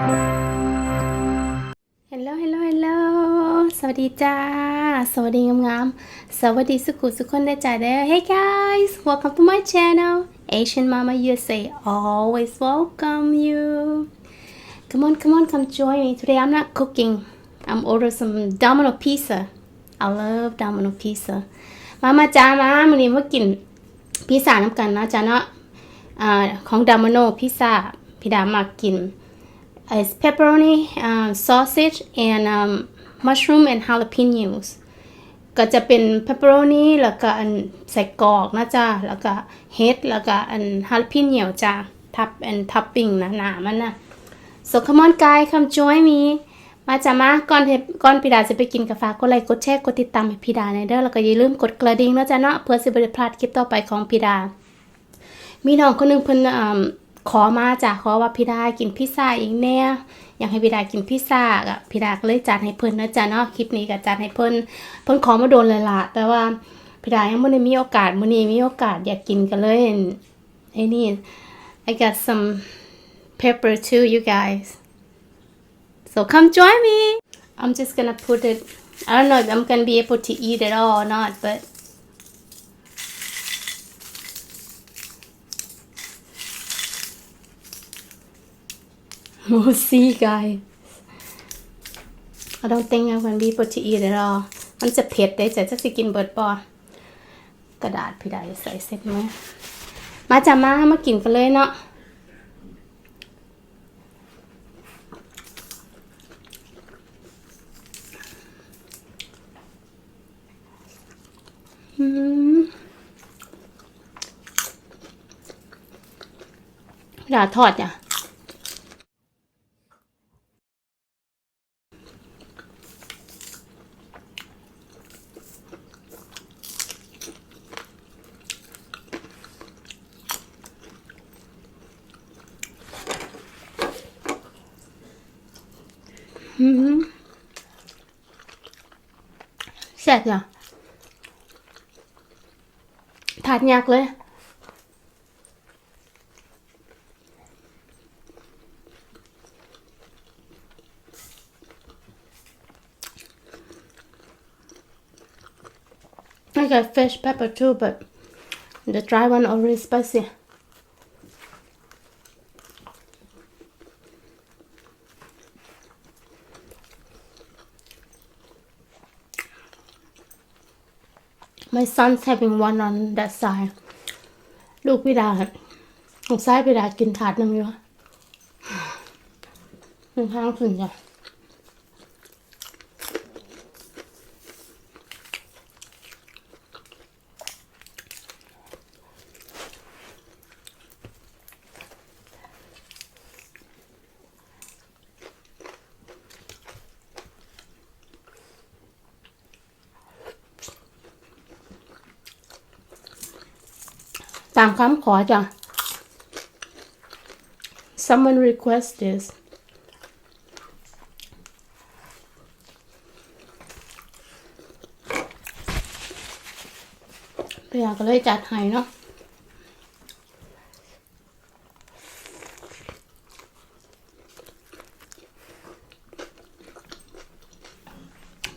ฮัลโหลฮัลโหลฮัลโหลสวัสดีจ้า สวัสดีงามๆ สวัสดีสุขุสุขคนได้จ้าเด้อ Hey guys welcome to my channel Asian Mama USA always welcome you come on come on come join me today I'm not cooking I'm order some Domino pizza I love Domino pizza มามาจ้ามาวันนี้มากินพิซซ่าน้ำกันนะจ้าเนาะของ Domino พิซซ่าพี่ดามากิน It's pepperoni, um, sausage, and um, mushroom and jalapenos ก็จะเป็น pepperoni แล้วก็อันใส่กรอกนะจ๊ะแล้วก็เฮดแล้วก็อัน jalapeno จ้ะทับอันท็อปปิ้งนะหนามันนะ so come on guys come join me มาจ้ะมาก่อนก่อนพี่ดาจะไปกินกาแฟกดไลค์กดแชร์กดติดตามให้พี่ดาในเด้อแล้วก็อย่าลืมกดกระดิ่งนะจ๊ะเนาะเพื่อสิบ่ได้พลาดคลิปต่อไปของพี่ดา มีน้องคนนึงเพิ่นอ่า ขอมาจ้ะขอว่าพี่ดากินพิซซ่าอีกแน่อยากให้พี่ดากินพิซซ่าก็พี่ดาก็เลยจัดให้เพิ่นนะจ๊ะเนาะคลิปนี้ก็จัดให้เพิ่นเพิ่นขอมาโดนเลยล่ะแต่ว่าพี่ดายังบ่ได้มีโอกาสมื้อนี้มีโอกาสอยากกินกันเลยไอ้นี่ I got some pepper too you guys so come join me I'm just gonna put it I don't know if I'm gonna be able to eat it all or not but We'll see, guys. I don't think I'm gonna be able to eat it all. มันจะเผ็ดเด้จะจะสิกินเบิดปอกระดาษพี่ได้ใส่เสร็จไหมมาจามามากินกันเลยเนาะอืมกระดาษทอดเนี่ย อืมแซ่บจ้ะทานยากเลย I got fresh pepper too, but the dry one already spicy. My son's having one on that side ลูกพี่ดาทางซ้ายพี่ดากินถาดหนึ่งอยู่หนึ่งข้างขึ้นจ้ะตามคำขอจ้ะ someone request this พี่ดาก็เลยจัดให้เนาะ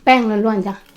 แป้งล้วนๆจ้ะ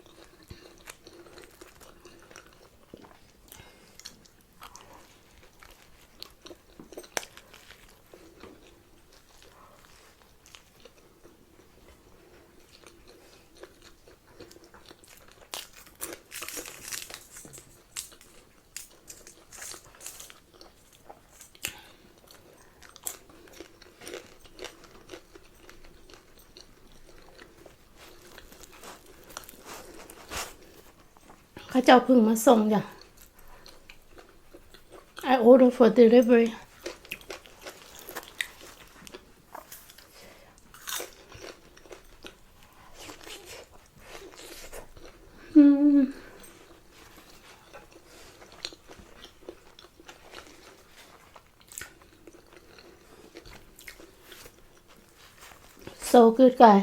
เขาเจ้าเพึ่งมาส่งจ้ะ I order for delivery อืม so good guy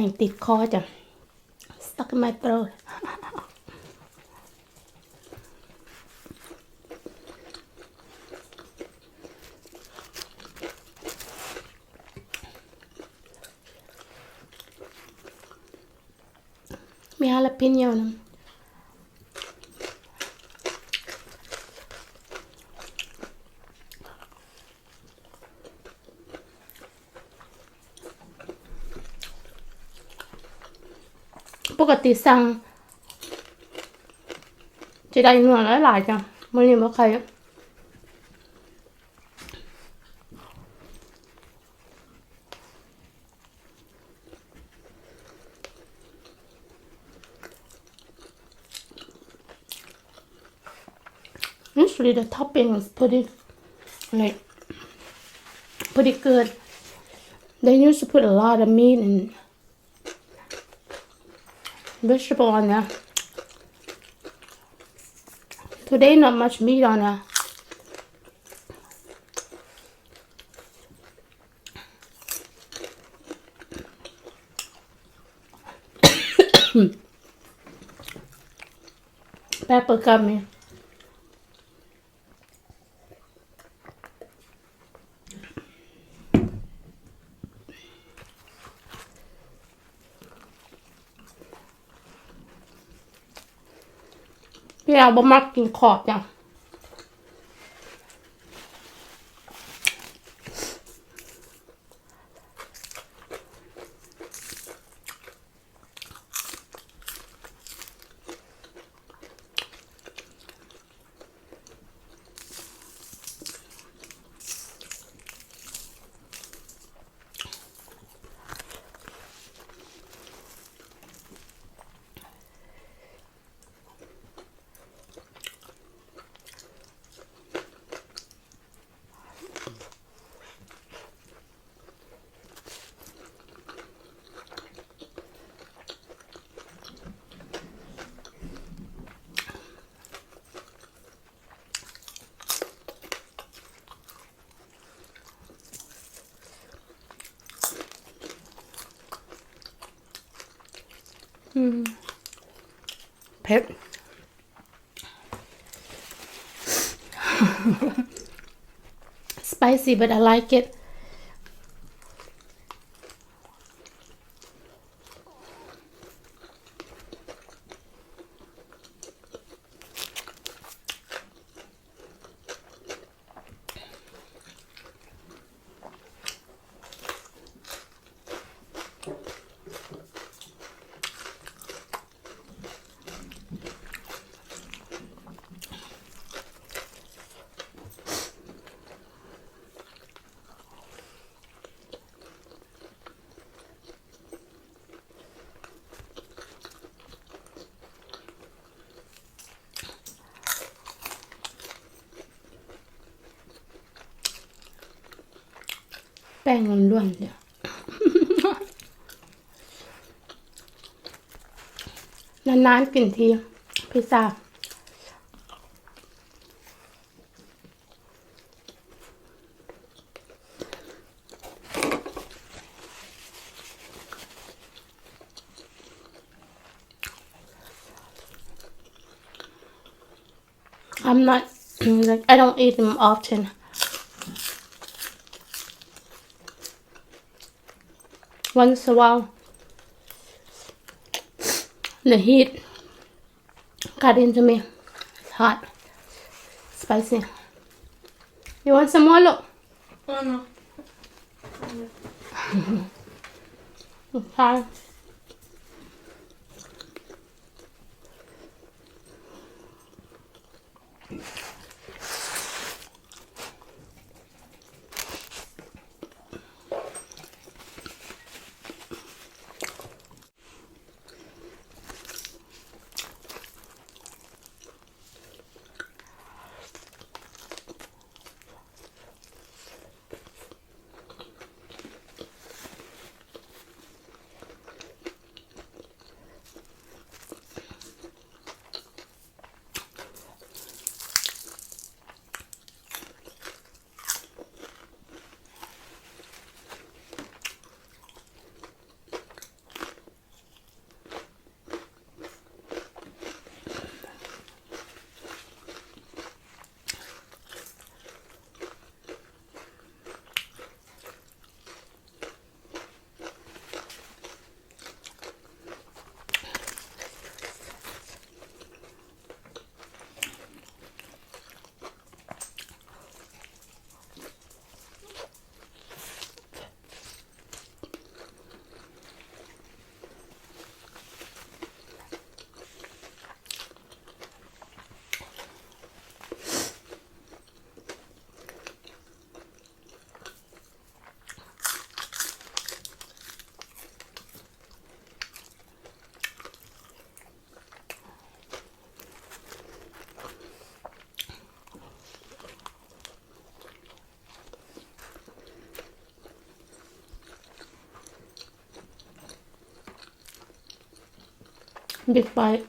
แป้งติดคอจ้ะ stuck in my throat มีฮาลาปิโญ่นะ ปกติสั่งจะได้เนื้อหลายๆจ้ะมื่อนี้บ่ใคร Usually the topping is pretty like pretty good. They used to put a lot of meat and vegetable on there. Today not much meat on there. Hmm. Pepper got พี่เราบ่มักกินขอบจ้ะ เผ็ด spicy but I like it แป้งล้วนเนี่ยนานๆกินที พิซซ่า I'm not like I don't eat them often. Once in a while, the heat got into me. It's hot, spicy. You want some more? Look. Oh no. Okay. Big bite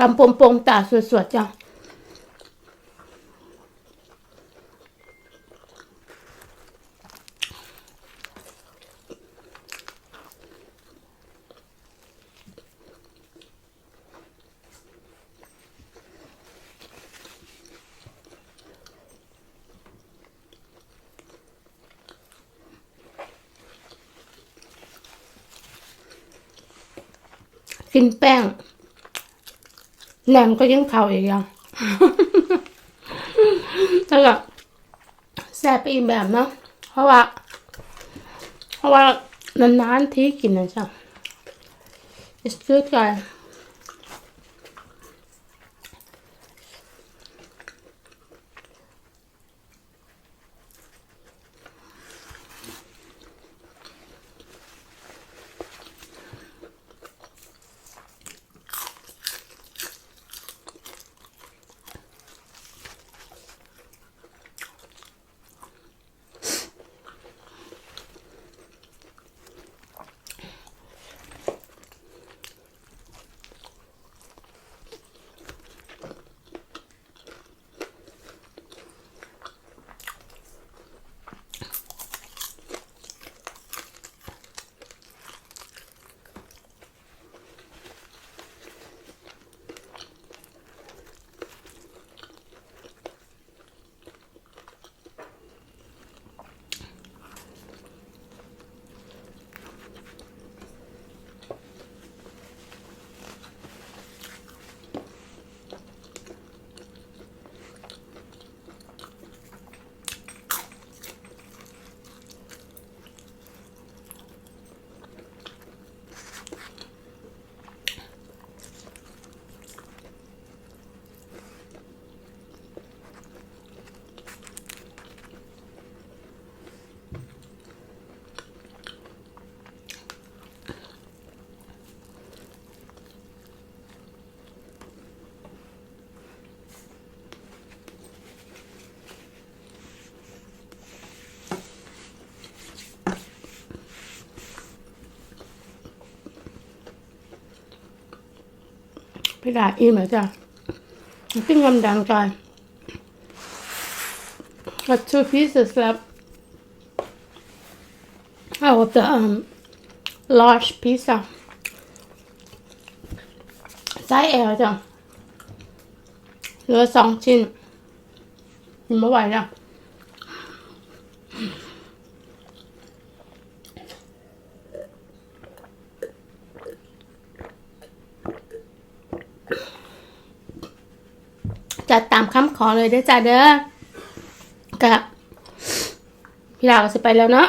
ลำปมปมตาสวยๆจัง กินแป้งแหนมก็ยังเผาอีกยังแล้วก็แซ่บไปอีกแบบเนาะเพราะว่า เพราะว่านานๆที่กินนะจ๊ะ it's good guys พี่ดาอิ่มแล้วจ้ะปิ้งความดังใจ got two pieces left out of the um, large pizza ไซส์ L จ้ะเหลือสองชิ้นกินไม่ไหวแล้ว จัดตามคำขอเลยเด้อจ้าเด้อกับพี่ดาวก็จะไปแล้วเนาะ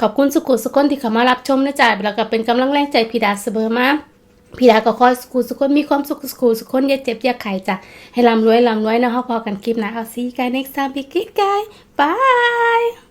ขอบคุณสุขุสุขนที่เข้ามารับชมนะจ๊ะแล้วก็เป็นกำลังแรงใจพี่ดาเสมอมาพี่ดาก็คอยสุขุสุขนมีความสุขสุขุสุขนอย่าเจ็บอย่าไข้จ้ะให้ร่ำรวยร่ำรวยนะฮะพอกันคลิปนะเอาซีกัน next time be good guy bye